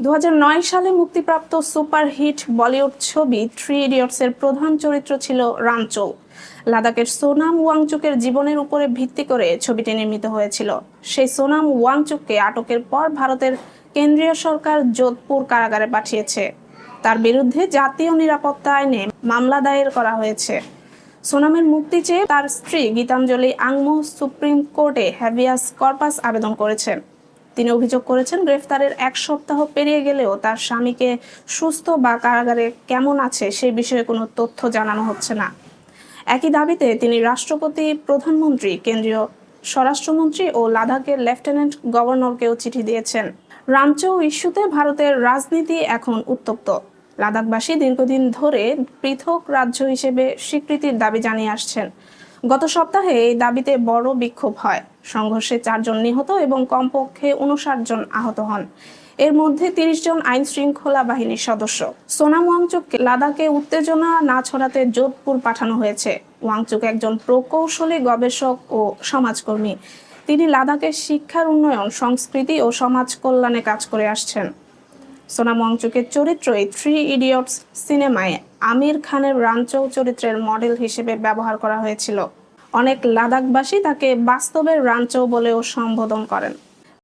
দু হাজার নয় সালে মুক্তিপ্রাপ্ত সুপারহিট বলিউড ছবি থ্রি ইডিয়টসের প্রধান চরিত্র ছিল রামচৌ লাদাখের সোনাম ওয়াংচুকের জীবনের উপরে ভিত্তি করে ছবিটি নির্মিত হয়েছিল। সেই সোনাম ওয়াংচুককে আটকের পর ভারতের কেন্দ্রীয় সরকার যোধপুর কারাগারে পাঠিয়েছে। তার বিরুদ্ধে জাতীয় নিরাপত্তা আইনে মামলা দায়ের করা হয়েছে। সোনামের মুক্তি চেয়ে তার স্ত্রী গীতাঞ্জলি আংমো সুপ্রিম কোর্টে হ্যাভিয়াস কর্পাস আবেদন করেছেন। তিনি অভিযোগ করেছেন, গ্রেফতারের এক সপ্তাহ পেরিয়ে গেলেও তার স্বামীকে সুস্থ বা কারাগারে কেমন আছে সে বিষয়ে কোনো তথ্য জানানো হচ্ছে না। একই দাবিতে তিনি রাষ্ট্রপতি, প্রধানমন্ত্রী, কেন্দ্রীয় স্বরাষ্ট্রমন্ত্রী ও লাদাখের লেফটেন্যান্ট গভর্নরকেও চিঠি দিয়েছেন। রামচৌ ইস্যুতে ভারতের রাজনীতি এখন উত্তপ্ত। লাদাখবাসী দীর্ঘদিন ধরে পৃথক রাজ্য হিসেবে স্বীকৃতির দাবি জানিয়ে আসছেন। গত সপ্তাহে এই দাবিতে বড় বিক্ষোভ হয়। সংঘর্ষে চারজন নিহত এবং কমপক্ষে উনষাট জন আহত হন। এর মধ্যে তিরিশ জন আইন শৃঙ্খলা বাহিনীর সদস্য। সোনাম ওয়াংচুককে লাদাখে উত্তেজনা না ছড়াতে যোধপুর পাঠানো হয়েছে। ওয়াংচুক একজন প্রকৌশলী, গবেষক ও সমাজকর্মী। তিনি লাদাখের শিক্ষার উন্নয়ন, সংস্কৃতি ও সমাজ কল্যাণে কাজ করে আসছেন। সোনাম ওয়াংচুকের এই থ্রি ইডিয়টস সিনেমায় আমির খানের রাঞ্চৌ চরিত্রের মডেল হিসেবে ব্যবহার করা হয়েছিল। অনেক লাদাখবাসী তাকে বাস্তবের রাঞ্চৌ বলেও সম্বোধন করেন।